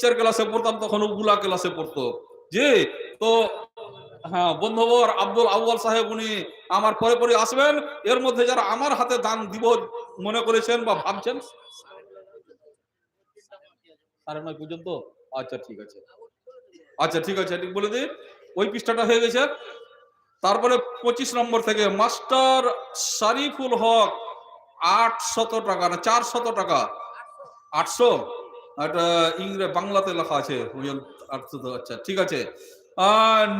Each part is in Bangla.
চার ক্লাসে পড়তাম তখন উগুলা ক্লাসে পড়তো। জি, তো হ্যাঁ বন্ধুবর আব্দুল আউয়াল সাহেব উনি আমার পরে পরে আসবেন, এর মধ্যে যারা আমার হাতে দান দিব মনে করেছেন বা ভাবছেন, সাড়ে নয় পর্যন্ত? আচ্ছা ঠিক আছে। আচ্ছা ঠিক আছে, ঠিক বলে দিই। ওই পৃষ্ঠাটা হয়ে গেছে। তারপরে পঁচিশ নম্বর থেকে মাস্টার শারিফুল হক আটশত টাকা না, চারশত টাকা। আটশো? এটা ইংরেজি বাংলাতে লেখা আছে। আচ্ছা ঠিক আছে।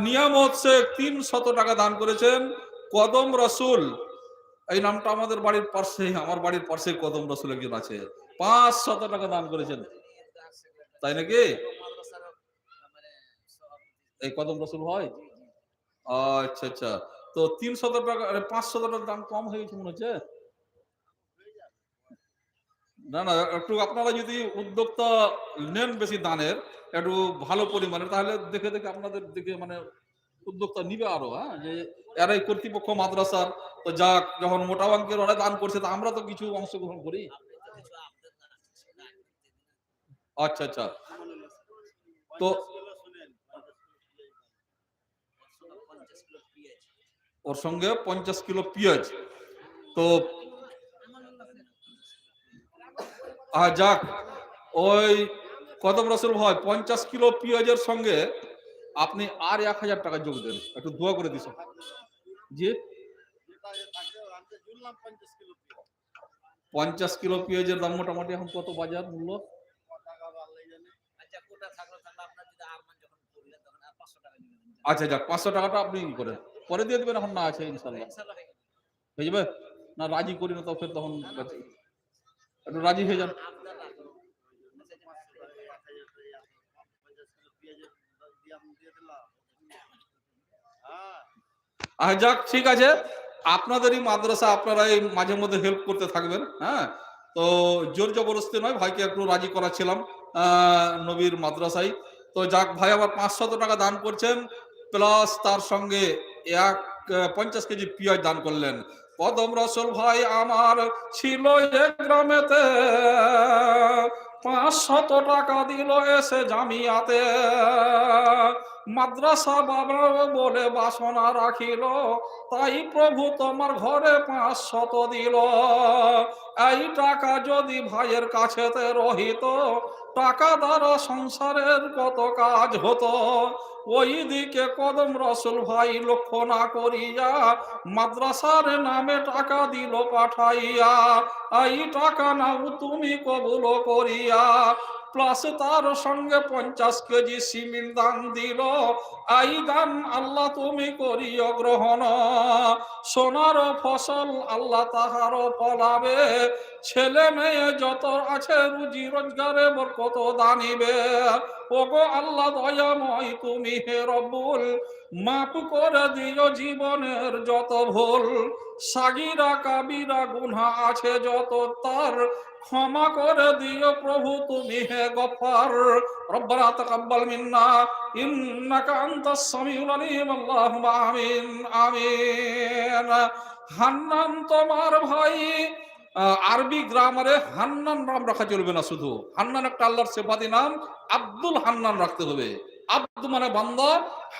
নিয়ামত শেখ তিন শত টাকা দান করেছেন কদম রসুল। এই নামটা আমাদের বাড়ির পাশে, আমার বাড়ির পাশে কদম রসুল একজন আছে। পাঁচ শত টাকা দান করেছেন। তাই নাকি? এই কদম রসুল হয়? আচ্ছা আচ্ছা। তো তিন শত টাকা পাঁচ শত টাকার দাম কম হয়ে গেছে মনে হচ্ছে? না না, একটু আপনারা যদি উদ্যোক্তা নেন বেশি দানের, একটু ভালো পরিমাণে তাহলে দেখে দেখে আপনাদের দেখে মানে উদ্যোক্তা নিবে আরও হ্যাঁ? যে এরাই কর্তৃপক্ষ, মাদ্রাসার, তো যাক, যখন মোটা অঙ্কের ওরা দান করছে, তা আমরা তো কিছু অংশগ্রহণ করি। আচ্ছা আচ্ছা। তো ওর সঙ্গে পঞ্চাশ কিলো পেঁয়াজ। তো আহ, যাক। ওই কত বছর ভাই, পঞ্চাশ কিলো পেঁয়াজের সঙ্গে আপনি আর এক হাজার টাকা যোগ দেন। একটু দোয়া করে দিস। জি? পঞ্চাশ কিলো পেঁয়াজের দাম মোটামুটি এখন কত বাজার মূল্য? আচ্ছা যাক, পাঁচশো টাকাটা আপনি ই করেন। পরে দিয়ে দেবেন এখন না আছে ইনশাল্লাহ হয়ে যাবে? না রাজি করি না তো ফের তখন একটু রাজি হয়ে যান। যাক ঠিক আছে। আপনাদেরই মাদ্রাসা আপনারা এই মাঝে মধ্যে হেল্প করতে থাকবেন হ্যাঁ? তো জোর জবরদস্তি নয় ভাইকে একটু রাজি করাচ্ছিলাম আহ, নবীর মাদ্রাসায়। তো যাক ভাই আবার পাঁচশত টাকা দান করছেন প্লাস তার সঙ্গে এক পঞ্চাশ কেজি পেঁয়াজ দান করলেন। কদম রসুল ভাই আমার ছিল এক গ্রামেতে। পাঁচশত টাকা দিল এসে জামিয়াতে। মাদ্রাসা বাবা বলে বাসনা রাখিল, তাই প্রভু তোমার ঘরে পাঁচ শত দিল। এই টাকা যদি ভাইয়ের কাছেতে রহিত, টাকা দ্বারা সংসারের কত কাজ হতো? ওই দিকে কদম রসুল ভাই লক্ষ্য না করিয়া মাদ্রাসার নামে টাকা দিল পাঠাইয়া, এই টাকা নাও তুমি কবুল করিয়া প্লাস তার সঙ্গে পঞ্চাশ কেজি সিমেন্ট দান দিল। এই দান আল্লাহ তুমি করিও গ্রহণ। সোনার ফসল আল্লাহ তাহার ফলাবে। ছেলে মেয়ে যত আছে রুজি রোজগারে বরকত দানিবে। ওগো আল্লাহ দয়াময় তুমি হে রব্বুল মাপ করে দিও জীবনের যত ভুল। সাগিরা কাবিরা গুনা আছে যত তার ক্ষমা করে দিও প্রভু, তুমি হে গফার। রব্বানা তাকাব্বাল মিন্না, ইন্নাকা আনতাস সামিউল আলিম, আল্লাহুম্মা আমিন আমিন। হান্নান তোমার ভাই আরবি গ্রামারে হান্নান নাম রাখা চলবে না শুধু। হান্নান একটা আল্লাহর সেবাদি নাম, আব্দুল হান্নান রাখতে হবে। আব্দু মানে বান্দা,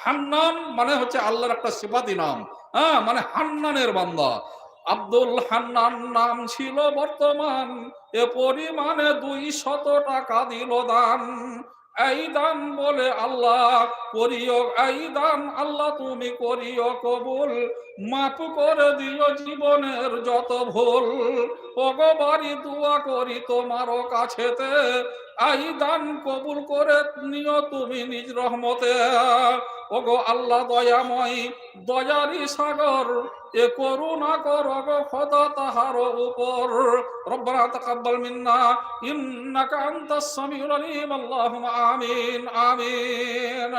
হান্নান মানে হচ্ছে আল্লাহর একটা সেবাদি নাম। হ্যাঁ মানে হান্নানের বান্দা। আব্দুল হান্নান নাম ছিল বর্তমান। এ পরিমাণে দুই শত টাকা দিল দান। এই দান বলে আল্লাহ করিও, এই দান আল্লাহ তুমি করিও কবুল। মাপ করে দিও জীবনের যত ভুল। ভগবারি দোয়া করি তোমার কাছেতে। এই দান কবুল করে নিও তুমি নিজ রহমতে। ওগো আল্লাহ দয়াময়, দয়ারি সাগর, এ করুণা কর গো খোদা তাহার উপর। রব্বানা তাকাব্বাল মিন্না, ইন্নাকা আনতাস সামিউল আলিম, আল্লাহুম্মা আমিন আমিন।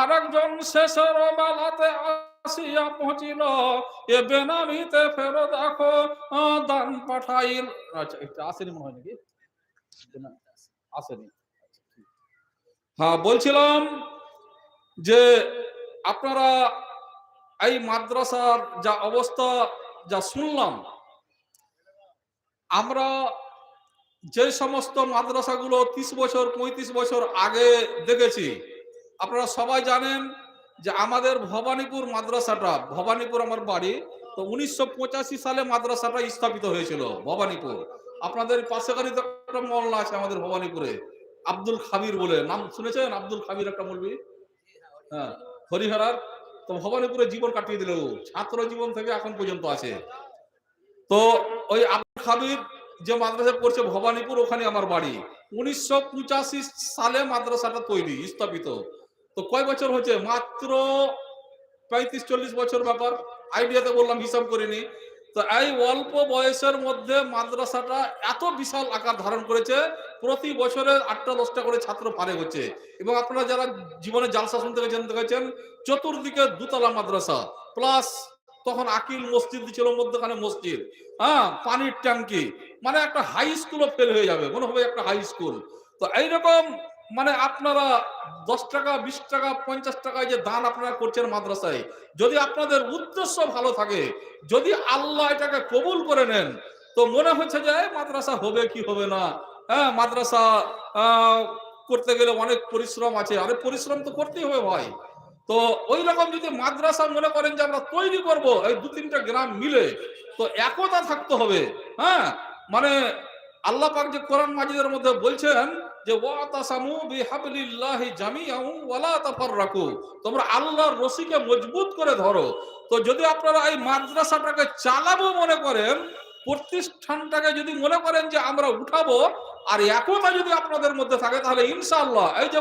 আরেকজন শেষের বেলাতে আসিয়া পৌঁছিল, এ বেনামিতে ফেরো দেখো দান পাঠাইল। আচ্ছা এটা আসেনি মনে হয় নাকি? আসেনি। হ্যাঁ বলছিলাম যে আপনারা এই মাদ্রাসার যা অবস্থা, যা শুনলাম, আমরা যে সমস্ত মাদ্রাসাগুলো তিরিশ বছর, পঁয়ত্রিশ বছর আগে দেখেছি, আপনারা সবাই জানেন যে আমাদের ভবানীপুর মাদ্রাসাটা, ভবানীপুর আমার বাড়ি, তো উনিশশো পঁচাশি সালে মাদ্রাসাটা স্থাপিত হয়েছিল ভবানীপুর। আপনাদের পাশেকারী তো একটা মহল্লা আছে আমাদের ভবানীপুরে, আব্দুল খাবির বলে, নাম শুনেছেন আব্দুল খাবির একটা বলবি হ্যাঁ হরিহরার তো ভবানীপুরে জীবন কাটিয়ে দিল। ছাত্র জীবন থেকে এখন পর্যন্ত আছে। তো ওই আব্দুল খাবির যে মাদ্রাসা পড়ছে ভবানীপুর, ওখানে আমার বাড়ি। উনিশশো পঁচাশি সালে মাদ্রাসাটা তৈরি, স্থাপিত। তো কয় বছর হয়েছে? মাত্র পঁয়ত্রিশ, চল্লিশ বছর ব্যাপার। আইডিয়াতে বললাম, হিসাব করিনি। তো এই অল্প বয়সের মধ্যে মাদ্রাসাটা এত বিশাল আকার ধারণ করেছে, প্রতি বছরে আটটা দশটা করে ছাত্র পারে হচ্ছে। এবং আপনারা যারা জীবনে জালসা শুনতে গেছেন চতুর্দিকে দুতলা মাদ্রাসা প্লাস তখন আকিল মসজিদ ছিল, মধ্যখানে মসজিদ হ্যাঁ পানির ট্যাঙ্কি মানে একটা হাই স্কুলও ফেল হয়ে যাবে, মনে হবে একটা হাই স্কুল তো এইরকম মানে আপনারা দশ টাকা, বিশ টাকা, পঞ্চাশ টাকায় যে দান আপনারা করছেন মাদ্রাসায়, যদি আপনাদের উদ্দেশ্য ভালো থাকে, যদি আল্লাহ এটাকে কবুল করে নেন, তো মনে হচ্ছে যে মাদ্রাসা হবে কি হবে না? হ্যাঁ মাদ্রাসা করতে গেলে অনেক পরিশ্রম আছে। আরে পরিশ্রম তো করতেই হবে ভাই। তো ওই রকম যদি মাদ্রাসা মনে করেন যে, আমরা তৈরি করব এই দু তিনটা গ্রাম মিলে, তো একতা থাকতে হবে। হ্যাঁ মানে আল্লাহ পাক যে কোরআন মাজিদের মধ্যে বলছেন যে ওয়াতাসামু বিহাবলিল্লাহি জামিআন ওয়ালা তাফাররাকু। তোমরা আল্লাহর রশিকে মজবুত করে ধরো। তো যদি আপনারা এই মাদ্রাসাটাকে চালাবো মনে করেন, প্রতিষ্ঠানটাকে যদি মনে করেন যে, আমরা উঠাবো, আর একতা যদি আপনাদের মধ্যে থাকে, তাহলে ইনশাআল্লাহ। এই যে,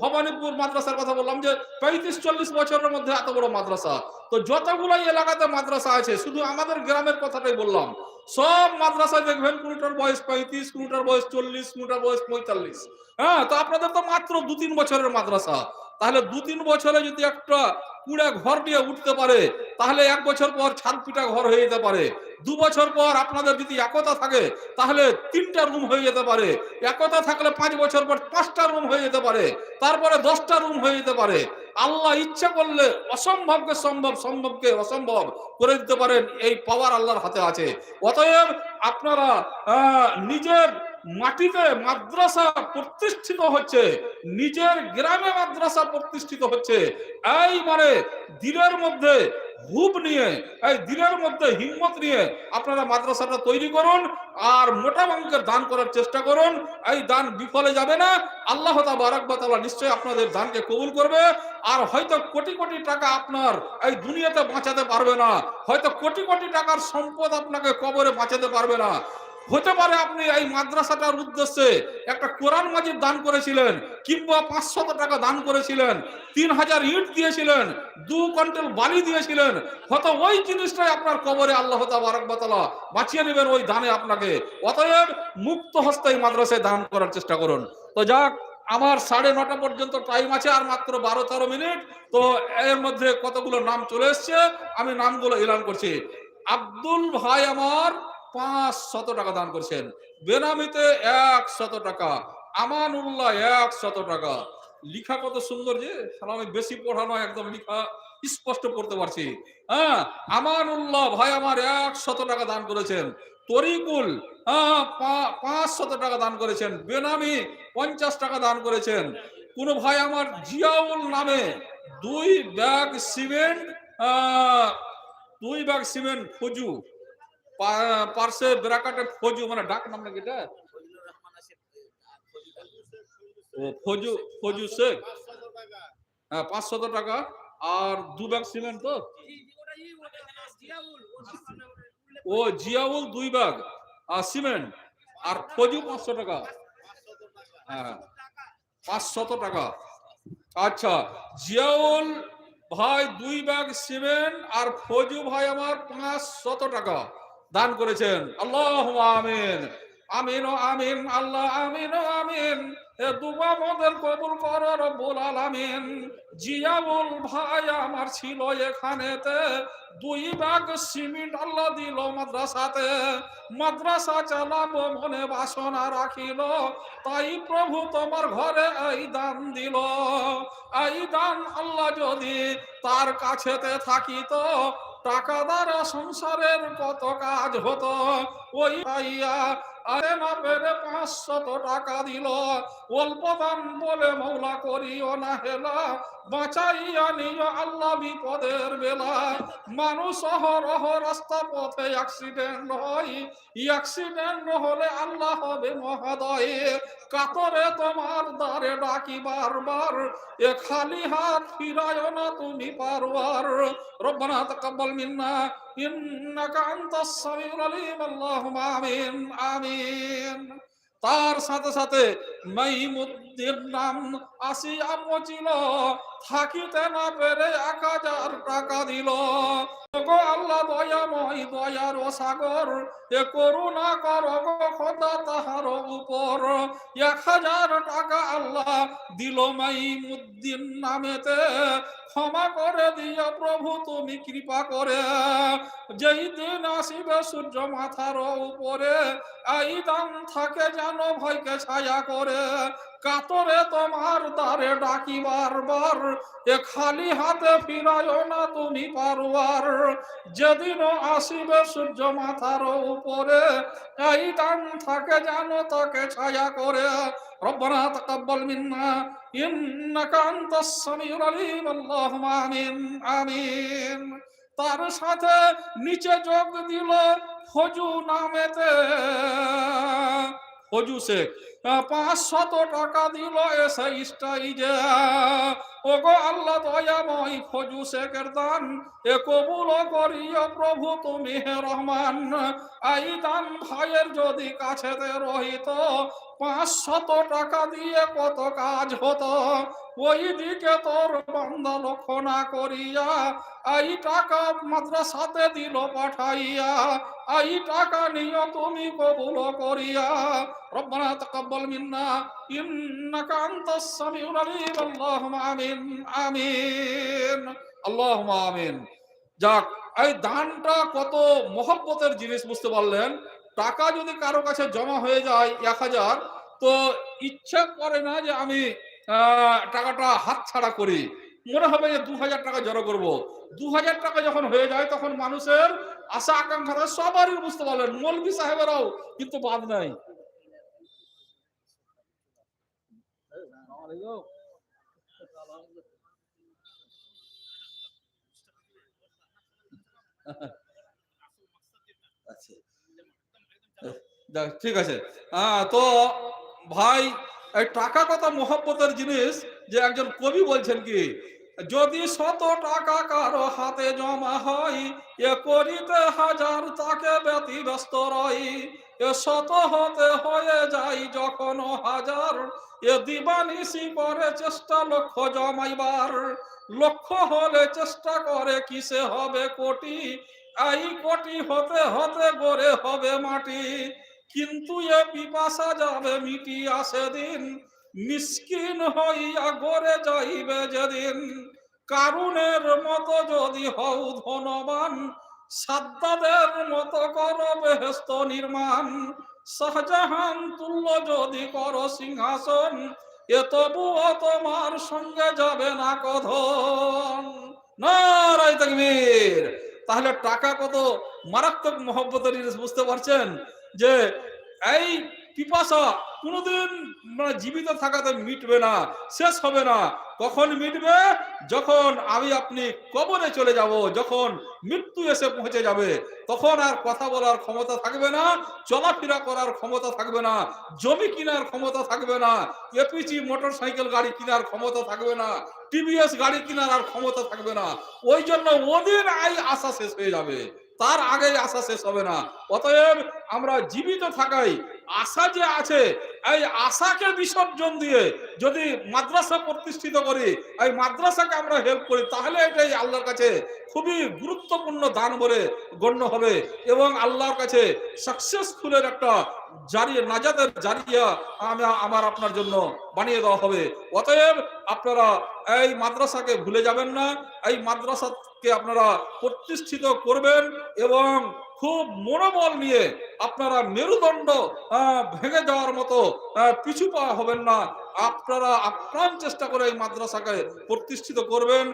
ভবানীপুর মাদ্রাসার কথা বললাম যে, পঁয়ত্রিশ চল্লিশ বছরের মধ্যে এত বড় মাদ্রাসা। তো যতগুলাই এলাকাতে মাদ্রাসা আছে, শুধু আমাদের গ্রামের কথাটাই বললাম। সব মাদ্রাসায় দেখবেন কোনটার বয়স পঁয়ত্রিশ কোনটার বয়স চল্লিশ কোনটার বয়স পঁয়তাল্লিশ। হ্যাঁ তো আপনাদের তো মাত্র দু তিন বছরের মাদ্রাসা। তাহলে দু তিন বছরে যদি একটা কুড়া ঘর দিয়ে উঠতে পারে, তাহলে এক বছর পর ছাদ ঘর হয়ে যেতে পারে। দু বছর পর আপনাদের যদি একতা থাকে, তাহলে তিনটা রুম হয়ে যেতে পারে। একতা থাকলে পাঁচ বছর পর পাঁচটা রুম হয়ে যেতে পারে। তারপরে দশটা রুম হয়ে যেতে পারে। আল্লাহ ইচ্ছা করলে অসম্ভবকে সম্ভব, সম্ভবকে অসম্ভব করে দিতে পারেন, এই পাওয়ার আল্লাহর হাতে আছে। অতএব আপনারা নিজের মাটিতে মাদ্রাসা প্রতিষ্ঠিত হচ্ছে, নিজের গ্রামে মাদ্রাসা প্রতিষ্ঠিত হচ্ছে এই মানে দিনের মধ্যে হুব নিয়ে, এই দিনের মধ্যে হিম্মত নিয়ে আপনারা মাদ্রাসাটা তৈরি করুন আর মোটা অঙ্কের দান করার চেষ্টা করুন। এই দান বিফলে যাবে না। আল্লাহ তালা নিশ্চয়ই আপনাদের দানকে কবুল করবে। আর হয়তো কোটি কোটি টাকা আপনার এই দুনিয়াতে বাঁচাতে পারবে না। হয়তো কোটি কোটি টাকার সম্পদ আপনাকে কবরে বাঁচাতে পারবে না। হতে পারে আপনি এই মাদ্রাসাটার উদ্দেশ্যে একটা কোরআন মাজিদ দান করেছিলেন, কিংবা পাঁচশত টাকা দান করেছিলেন, তিন হাজার ইট দিয়েছিলেন, দু কুইন্টাল বালি দিয়েছিলেন, হয়তো ওই জিনিসটাই আপনার কবরে আল্লাহ তালা বাঁচিয়ে নেবেন ওই দানে আপনাকে। অতএব মুক্ত হস্তে এই মাদ্রাসায় দান করার চেষ্টা করুন। তো যাক, আমার সাড়ে নটা পর্যন্ত টাইম আছে আর মাত্র বারো তেরো মিনিট, তো এর মধ্যে কতগুলো নাম চলে এসছে, আমি নামগুলো এলান করছি। আব্দুল ভাই আমার পাঁচ শত টাকা দান করেছেন। বেনামিতে এক শত টাকা, আমানুল্লাহ এক শত টাকা। লিখা কত সুন্দর যে আমি বেশি পড়ানো একদম লিখা স্পষ্ট পড়তে পারছি। হ্যাঁ আমানুল্লাহ ভাই আমার এক শত টাকা দান করেছেন। তরিকুল হ্যাঁ পাঁচ শত টাকা দান করেছেন। বেনামি পঞ্চাশ টাকা দান করেছেন। কোন ভাই আমার জিয়াউল নামে দুই ব্যাগ সিমেন্ট দুই ব্যাগ সিমেন্ট ফজু পা- পার্শ্বে ব্রাকাটে ফজু মানে ডাক নাম নাকি এটা? ও, ফজু ফজু শেখ। হ্যাঁ পাঁচশত টাকা। আর দু ব্যাগ সিমেন্ট তো? ও, জিয়াউল দুই ব্যাগ। আর সিমেন্ট। আর ফজু পাঁচশো টাকা। হ্যাঁ পাঁচশত টাকা। আচ্ছা জিয়াউল ভাই দুই ব্যাগ সিমেন্ট আর ফজু ভাই আমার পাঁচ শত টাকা। দান করেছেন। আল্লাহ আমিন। আমিন ও আমিন, আল্লাহ আমিন ও আমিন। এ দুবা মদের কবুল কর, রব্বুল আলামিন। জিয়াউল ভাই আমার ছিল এখানেতে, দুই ব্যাগ সিমেন্ট আল্লাহ দিল মাদ্রাসাতে। মাদ্রাসা চালাবো মনে বাসনা রাখিল, তাই প্রভু তোমার ঘরে এই দান দিল। এই দান আল্লাহ যদি তার কাছেতে থাকিত টাকা দ্বারা সংসারের কত কাজ হতো? ওই পাইয়া আরে না পেরে পাঁচশত টাকা দিল। অল্প দাম বলে মৌলা করিও না হেলা, বাঁচাইয়া নিও আল্লাহ বিপদের বেলা। মানুষ অহরহ রাস্তা পথে অ্যাক্সিডেন্ট হয়। অ্যাক্সিডেন্ট হলে আল্লাহ হবে মহাদয়ে। কাতরে তোমার দ্বারে ডাকি বারবার। এ খালি হাত ফিরায় না তুমি পারবার রব্বানা তাকাব্বাল মিন্না। ইন্নাকা আনতাস সামিউল আলিম আল্লাহুম্মা আমিন আমিন তার সাথে সাথে মাইমুদ্দিন নাম আসিয়া পচিল থাকিতে না পেরে এক হাজার টাকা দিল। গো আল্লাহ, দয়াময় দয়ার সাগর, এ করুণা কর গো খোদা তাহার উপর। এক হাজার টাকা আল্লাহ দিল মাইমুদ্দিন নামেতে। ক্ষমা করে দিয়া প্রভু, তুমি কৃপা করে। যেই দিন আসিবে সূর্য মাথার উপরে এই দাম থাকে যেন ভয়কে ছায়া করে। কাতরে তোমার দ্বারে ডাকি বারবার এ খালি হাতে ফিরায় না তুমি পারবার যেদিন আসিবে সূর্য মাথার উপরে এই দাম থাকে যেন তাকে ছায়া করে ربنا تقبل منا إنك أنت السميع العليم اللهم آمين آمين তার সাথে নিচে যোগ দিল ফজু নামেতে ফজু শেখ পাঁচশত টাকা দিল এসে স্টাইজে ওগো আল্লাহ দয়াময় ফজু শেখের দান এ কবুল করিও প্রভু তুমি হে রহমান। এই দান ভাইয়ের যদি কাছেতে রহিত, পাঁচশত টাকা দিয়ে কত কাজ হতো, ওই দিকে তোর বান্দা লক্ষ্য না করিয়া এই টাকা মাদ্রাসাতে দিল পাঠাইয়া এই টাকা নিয়ে তুমি কবুল করিয়া। রব্বানা তাকাব্বাল মিন্না, ইন্নাকা আনতাস সামিউল আলিম, আল্লাহুম্মা আমিন আমিন। আল্লাহুম্মা আমিন। যাক, এই দানটা কত মহব্বতের জিনিস, বুঝতে পারলেন? টাকা যদি কারও কাছে জমা হয়ে যায় এক হাজার, তো ইচ্ছা করে না যে আমি টাকাটা হাত ছাড়া করি। মনে হবে যে দু হাজার টাকা জড়ো করব। দু হাজার টাকা যখন হয়ে যায়, তখন মানুষের আশা আকাঙ্ক্ষা সবারই, বুঝতে পারলেন? মৌলবি সাহেবেরাও কিন্তু বাদ নাই। আচ্ছা। যাক, ঠিক আছে। হ্যাঁ তো ভাই টাকা কথা মোহাম্মতের জিনিস যে একজন কবি বলছেন কি যদি শত টাকা কারও হাতে জমা হয়, এ করিতে হাজার তাকে ব্যতিব্যস্ত রই এ শত হতে হয়ে যায় যখন হাজার, এ দিবানিসি করে চেষ্টা লক্ষ্য জমাইবার। লক্ষ্য হলে চেষ্টা করে কিসে হবে কোটি, এই কোটি হতে হতে গড়ে হবে মাটি। কিন্তু এ পিপাসা যাবে মিটি আসে সেদিন মিসকিন হইয়া গড়ে যাইবে যেদিন। কারুনের মতো যদি হও ধনবান, সাদ্দাদের মতো কর বেহেস্ত নির্মাণ। শাহজাহান তুল্য যদি কর সিংহাসন, এ তবুও তোমার সঙ্গে যাবে না কথন নারায় তাকবীর। তাহলে টাকা কত? মারাত্মক মহব্বতের বুঝতে পারছেন? যে এই পিপাসা, কোনোদিন মানে জীবিত থাকাতে মিটবে না, শেষ হবে না। কখন মিটবে? যখন আমি আপনি কবরে চলে যাব, যখন মৃত্যু এসে পৌঁছে যাবে, তখন আর কথা বলার ক্ষমতা থাকবে না, চলাফেরা করার ক্ষমতা থাকবে না, জমি কেনার ক্ষমতা থাকবে না এপিজি মোটর সাইকেল গাড়ি কেনার ক্ষমতা থাকবে না, টিভিএস গাড়ি কেনার আর ক্ষমতা থাকবে না। ওই জন্য ওদের আই আশা শেষ হয়ে যাবে। তার আগে আশা শেষ হবে না। অতএব আমরা জীবিত থাকাই, আশা যে আছে, এই আশাকে বিসর্জন দিয়ে যদি মাদ্রাসা প্রতিষ্ঠিত করি, এই মাদ্রাসাকে আমরা হেল্প করি, তাহলে এটাই আল্লাহর কাছে খুবই গুরুত্বপূর্ণ দান বলে গণ্য হবে এবং আল্লাহর কাছে সাকসেসফুলের একটা জারি নাজাদের জারিয়া আমি, আমার আপনার জন্য বানিয়ে দেওয়া হবে। অতএব আপনারা এই মাদ্রাসাকে ভুলে যাবেন না, এই মাদ্রাসাকে আপনারা প্রতিষ্ঠিত করবেন এবং খুব মনোবল নিয়ে আপনারা মেরুদণ্ড ভেঙে যাওয়ার মতো পিছু পা হবেন না। আপনারা আপ্রাণ চেষ্টা করে এই মাদ্রাসাকে প্রতিষ্ঠিত করবেন।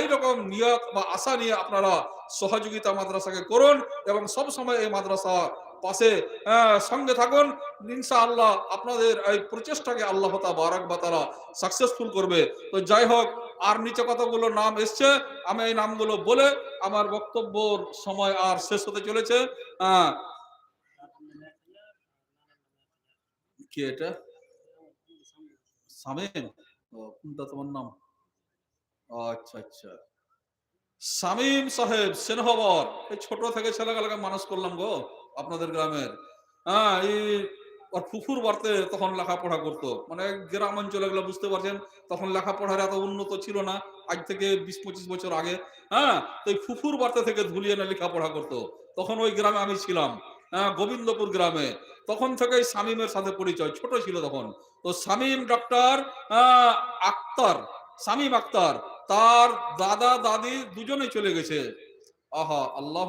এইরকম নিয়ত বা আশা নিয়ে আপনারা সহযোগিতা মাদ্রাসাকে করুন এবং সব সময় এই মাদ্রাসা পাশে আহ, সঙ্গে থাকুন। ইনশা আল্লাহ আপনাদের এই প্রচেষ্টাকে আল্লাহ বারাক বাতারা সাকসেসফুল করবে। তো যাই হোক আর নিচে কতগুলো নাম এসছে আমি এই নামগুলো বলে আমার বক্তব্যর সময় আর শেষ হতে চলেছে। আহ, কি এটা? সামিম কোনটা তোমার নাম? আচ্ছা আচ্ছা। শামীম সাহেব সেনহবর। এই ছোট থেকে ছেলেগুলোকে মানুষ করলাম গো। আপনাদের গ্রামের। হ্যাঁ এই ওর ফুফুর বাড়তে তখন লেখাপড়া করতো। মানে গ্রাম অঞ্চলে গুলো বুঝতে পারছেন, তখন লেখাপড়ার এত উন্নত ছিল না, আজ থেকে বিশ পঁচিশ বছর আগে। হ্যাঁ তো এই ফুফুর বাড়তে থেকে ধুলিয়ে না লেখাপড়া করতো। তখন ওই গ্রামে আমি ছিলাম। হ্যাঁ গোবিন্দপুর গ্রামে। তখন থেকেই শামীমের সাথে পরিচয়, ছোট ছিল তখন। তো শামীম ডক্টর আক্তার, শামীম আক্তার, তার দাদা, দাদি দুজনে চলে গেছে। আহা আল্লাহ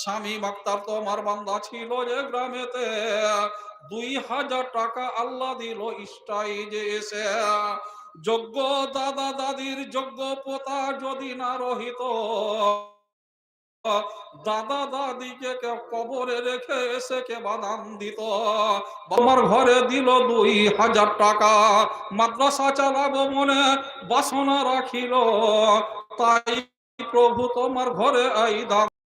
শামীম আক্তার তোমার বান্দা ছিল এ গ্রামেতে। দুই হাজার টাকা আল্লাহ দিল স্টাইজে এসে। যোগ্য দাদা দাদির যোগ্য পোতা যদি না রহিত, দাদা দাদিকে কবরে রেখে এসে কে বাদাম দিত। আমার ঘরে দিল দুই হাজার টাকা, মাদ্রাসা চালাবো মনে বাসনা রাখিল। তাই প্রভু তোমার ঘরে আই দাম